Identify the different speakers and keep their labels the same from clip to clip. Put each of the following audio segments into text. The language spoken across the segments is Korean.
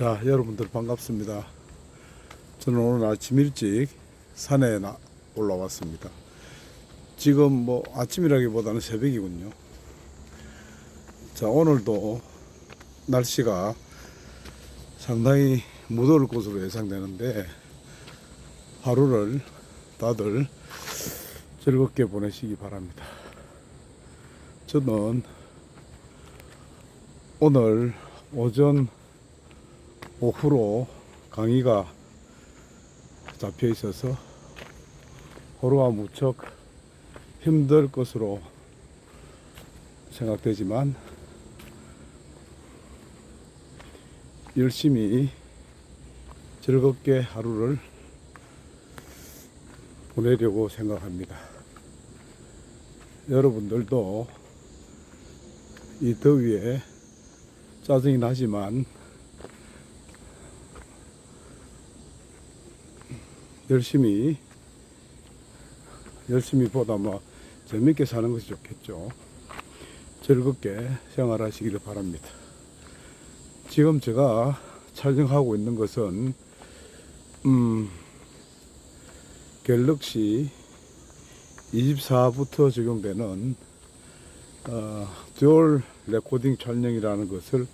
Speaker 1: 자, 여러분들 반갑습니다. 저는 오늘 아침 일찍 산에 나, 올라왔습니다. 지금 뭐 아침이라기보다는 새벽이군요. 자, 오늘도 날씨가 상당히 무더울 것으로 예상되는데 하루를 다들 즐겁게 보내시기 바랍니다. 저는 오늘 오전 오후로 강의가 잡혀 있어서 호루와 무척 힘들 것으로 생각되지만 열심히 즐겁게 하루를 보내려고 생각합니다. 여러분들도 이 더위에 짜증이 나지만 열심히 열심히 보다 뭐 재밌게 사는 것이 좋겠죠. 즐겁게 생활하시기를 바랍니다. 지금 제가 촬영하고 있는 것은 음 갤럭시 24부터 적용되는 어, 듀얼 레코딩 촬영이라는 것을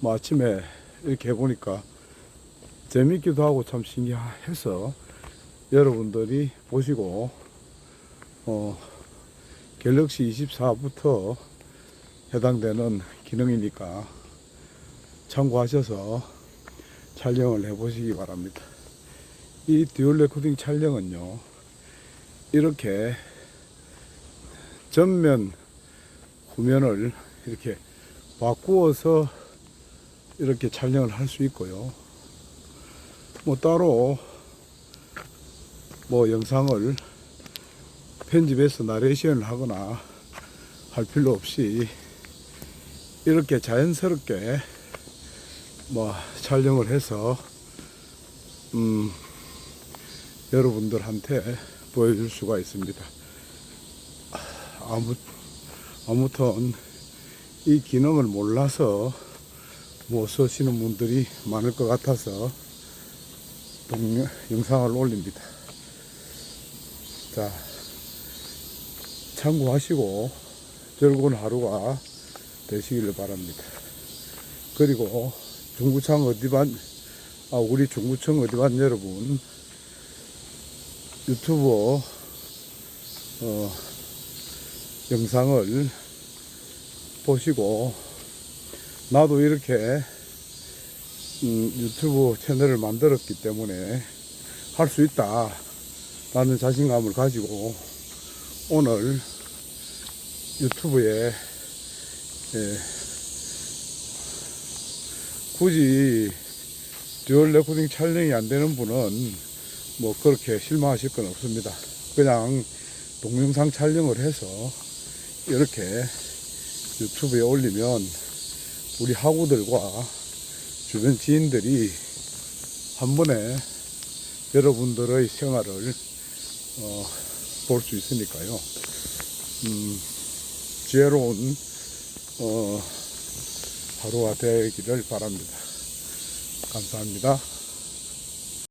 Speaker 1: 뭐 아침에 이렇게 해보니까 재밌기도 하고 참 신기해서 여러분들이 보시고 어, 갤럭시 24부터 해당되는 기능이니까 참고하셔서 촬영을 해 보시기 바랍니다. 이 듀얼 레코딩 촬영은요, 이렇게 전면, 후면을 이렇게 바꾸어서 이렇게 촬영을 할 수 있고요. 뭐 따로 뭐 영상을 편집해서 나레이션을 하거나 할 필요 없이 이렇게 자연스럽게 뭐 촬영을 해서 음 여러분들한테 보여줄 수가 있습니다. 아무 아무튼 이 기능을 몰라서 못 쓰시는 분들이 많을 것 같아서 동영, 영상을 올립니다. 자, 참고하시고 즐거운 하루가 되시기를 바랍니다. 그리고 중구청 어디반, 아, 우리 중구청 어디반 여러분, 유튜브, 어, 영상을 보시고, 나도 이렇게 음, 유튜브 채널을 만들었기 때문에 할 수 있다 라는 자신감을 가지고 오늘 유튜브에 예, 굳이 듀얼 레코딩 촬영이 안 되는 분은 뭐 그렇게 실망하실 건 없습니다. 그냥 동영상 촬영을 해서 이렇게 유튜브에 올리면 우리 학우들과 주변 지인들이 한 번에 여러분들의 생활을 어, 볼 수 있으니까요. 음, 지혜로운 어, 하루가 되기를 바랍니다. 감사합니다.